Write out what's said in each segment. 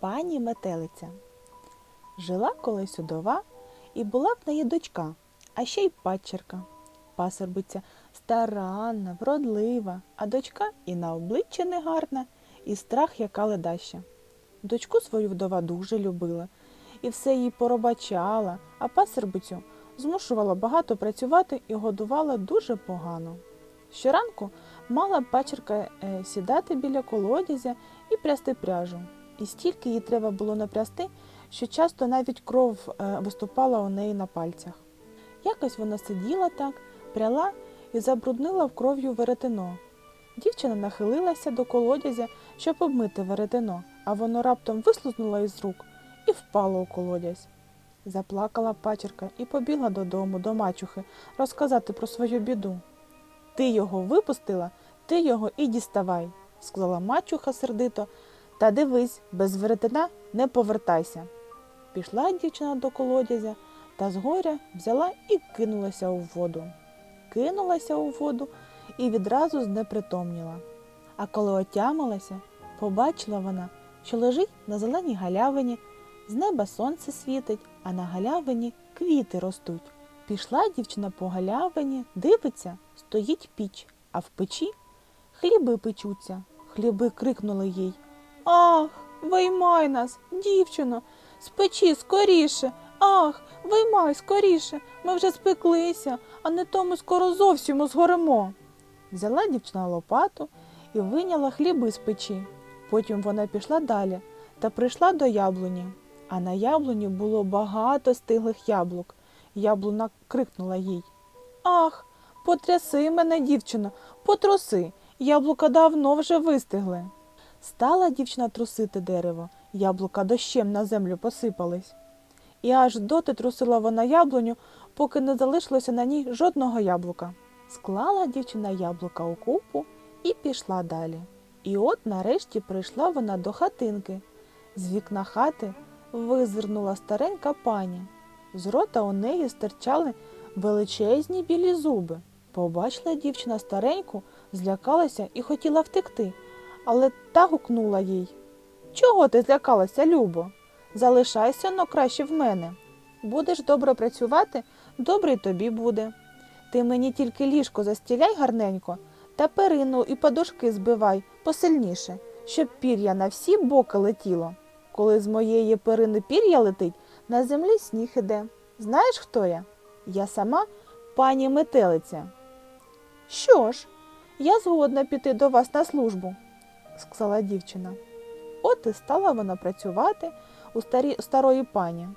Пані метелиця. Жила колись удова, і була в неї дочка, а ще й падчерка. Пасербиця старанна, вродлива, а дочка і на обличчя негарна, і страх яка ледаща. Дочку свою вдова дуже любила, і все їй поробачала, а пасербицю змушувала багато працювати і годувала дуже погано. Щоранку мала пачерка е, сідати біля колодязя і прясти пряжу. І стільки їй треба було напрясти, що часто навіть кров е, виступала у неї на пальцях. Якось вона сиділа так, пряла і забруднила в кров'ю веретено. Дівчина нахилилася до колодязя, щоб обмити веретено, а воно раптом вислизнуло із рук і впало у колодязь. Заплакала пачерка і побігла додому, до мачухи, розказати про свою біду. Ти його випустила, ти його і діставай, сказала мачуха сердито. Та дивись, без веретена не повертайся. Пішла дівчина до колодязя та згоря взяла і кинулася у воду. Кинулася у воду і відразу знепритомніла. А коли отямилася, побачила вона, що лежить на зеленій галявині, з неба сонце світить, а на галявині квіти ростуть. Пішла дівчина по галявині, дивиться, стоїть піч, а в печі хліби печуться. Хліби крикнули їй. Ах, виймай нас, дівчино, з печі скоріше. Ах, виймай скоріше. Ми вже спеклися, а не то ми скоро зовсім згоремо. Взяла дівчина лопату і виняла хліби з печі. Потім вона пішла далі та прийшла до яблуні. А на яблуні було багато стиглих яблук. Яблуна крикнула їй. Ах, потряси мене, дівчино, потруси. Яблука давно вже вистигли. Стала дівчина трусити дерево, яблука дощем на землю посипались. І аж доти трусила вона яблуню, поки не залишилося на ній жодного яблука. Склала дівчина яблука у купу і пішла далі. І от нарешті прийшла вона до хатинки. З вікна хати визирнула старенька пані. З рота у неї стирчали величезні білі зуби. Побачила дівчина стареньку, злякалася і хотіла втекти, але та гукнула їй. Чого ти злякалася, Любо? Залишайся но краще в мене. Будеш добре працювати, добре й тобі буде. Ти мені тільки ліжко застіляй гарненько та перину і подушки збивай посильніше, щоб пір'я на всі боки летіло. Коли з моєї перини пір'я летить, на землі сніг іде. Знаєш, хто я? Я сама пані метелиця. Що ж, я згодна піти до вас на службу, сказала дівчина. От і стала вона працювати у старі, старої пані.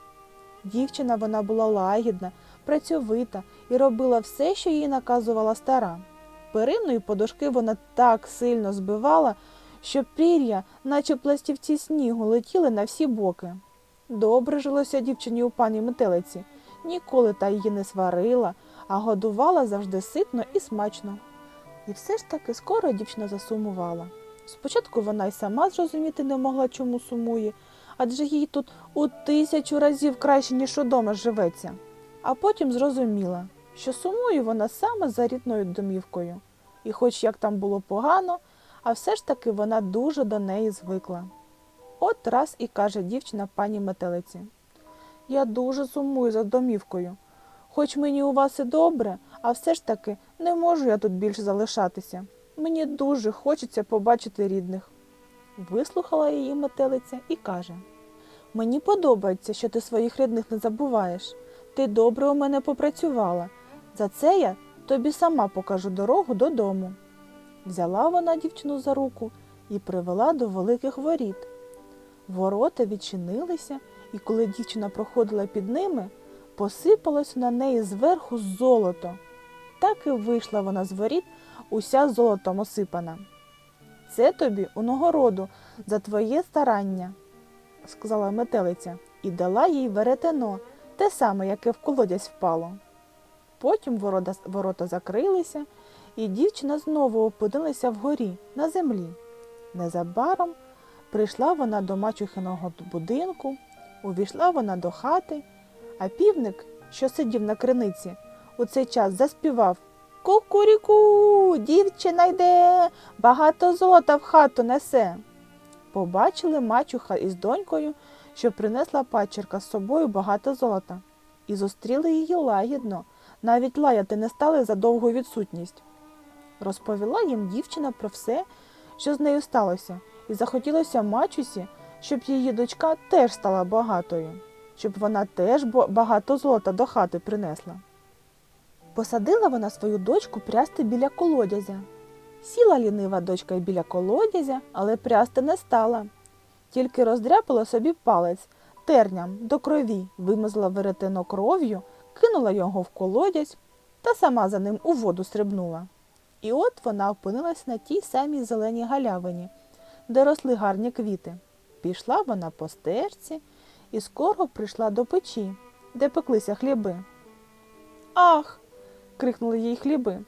Дівчина вона була лагідна, працьовита і робила все, що їй наказувала стара. Перину і подушки вона так сильно збивала, що пір'я, наче пластівці снігу, летіли на всі боки. Добре жилося дівчині у пані метелиці, ніколи та її не сварила, а годувала завжди ситно і смачно. І все ж таки скоро дівчина засумувала. Спочатку вона й сама зрозуміти не могла, чому сумує, адже їй тут у тисячу разів краще, ніж удома живеться. А потім зрозуміла, що сумує вона саме за рідною домівкою. І хоч як там було погано, а все ж таки вона дуже до неї звикла. От раз і каже дівчина пані метелиці. Я дуже сумую за домівкою. Хоч мені у вас і добре, а все ж таки не можу я тут більше залишатися. Мені дуже хочеться побачити рідних. Вислухала її метелиця і каже Мені подобається, що ти своїх рідних не забуваєш. Ти добре у мене попрацювала. За це я тобі сама покажу дорогу додому. Взяла вона дівчину за руку і привела до великих воріт. Ворота відчинилися, і коли дівчина проходила під ними, посипалось на неї зверху золото. Так і вийшла вона з воріт, уся золотом осипана. Це тобі у нагороду за твоє старання, сказала метелиця, і дала їй веретено, те саме, яке в колодязь впало. Потім ворота, ворота закрилися, і дівчина знову опинилася вгорі, на землі. Незабаром прийшла вона до мачухиного будинку, увійшла вона до хати, а півник, що сидів на криниці, у цей час заспівав Кукуріку, дівчина йде, багато золота в хату несе. Побачили мачуха із донькою, що принесла пачерка з собою багато золота, і зустріли її лагідно, навіть лаяти не стали за довгу відсутність. Розповіла їм дівчина про все, що з нею сталося, і захотілося мачусі, щоб її дочка теж стала багатою, щоб вона теж багато золота до хати принесла. Посадила вона свою дочку прясти біля колодязя. Сіла лінива дочка біля колодязя, але прясти не стала. Тільки роздряпала собі палець терням до крові, вимазала веретено кров'ю, кинула його в колодязь та сама за ним у воду стрибнула. І от вона опинилась на тій самій зеленій галявині, де росли гарні квіти. Пішла вона по стежці і скоро прийшла до печі, де пеклися хліби. Ах. Крикнули їй хліби.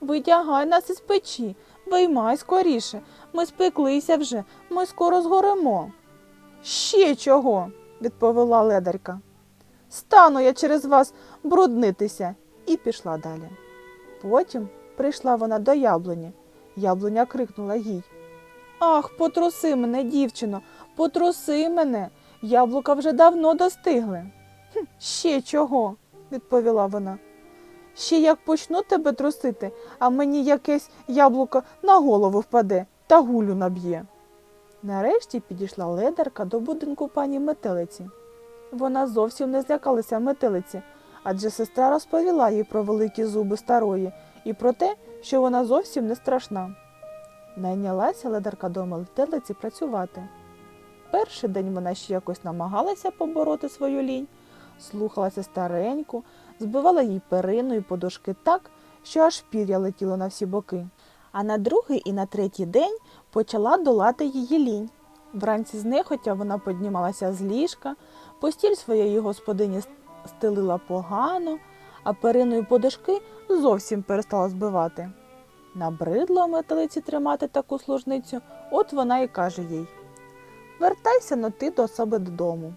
Витягай нас із печі, виймай скоріше. Ми спеклися вже, ми скоро згоремо. Ще чого? відповіла ледарка. Стану я через вас бруднитися і пішла далі. Потім прийшла вона до яблуні. Яблуня крикнула їй. Ах, потруси мене, дівчино, потруси мене. Яблука вже давно достигли. «Хм, ще чого? відповіла вона. Ще як почну тебе трусити, а мені якесь яблуко на голову впаде та гулю наб'є. Нарешті підійшла ледарка до будинку пані метелиці. Вона зовсім не злякалася метелиці, адже сестра розповіла їй про великі зуби старої і про те, що вона зовсім не страшна. Найнялася ледарка до метелиці працювати. Перший день вона ще якось намагалася побороти свою лінь, слухалася стареньку, збивала їй перину і подушки так, що аж пір'я летіло на всі боки. А на другий і на третій день почала долати її лінь. Вранці знехотя вона піднімалася з ліжка, постіль своєї господині стелила погано, а перину і подушки зовсім перестала збивати. Набридло метелиці тримати таку служницю, от вона і каже їй Вертайся но ти до себе додому.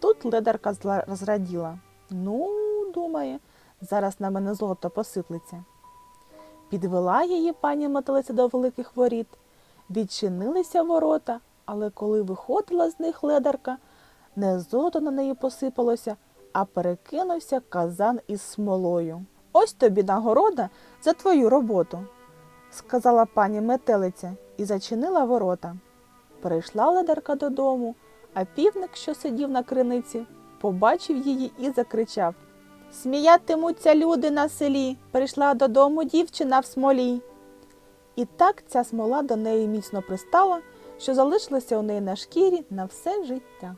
Тут ледарка розраділа. Ну, думає, зараз на мене золото посиплеться. Підвела її пані метелиця до великих воріт, відчинилися ворота, але коли виходила з них ледарка, не золото на неї посипалося, а перекинувся казан із смолою. Ось тобі нагорода за твою роботу, сказала пані метелиця і зачинила ворота. Прийшла ледарка додому, а півник, що сидів на криниці, побачив її і закричав Сміятимуться люди на селі, прийшла додому дівчина в смолі. І так ця смола до неї міцно пристала, що залишилася у неї на шкірі на все життя.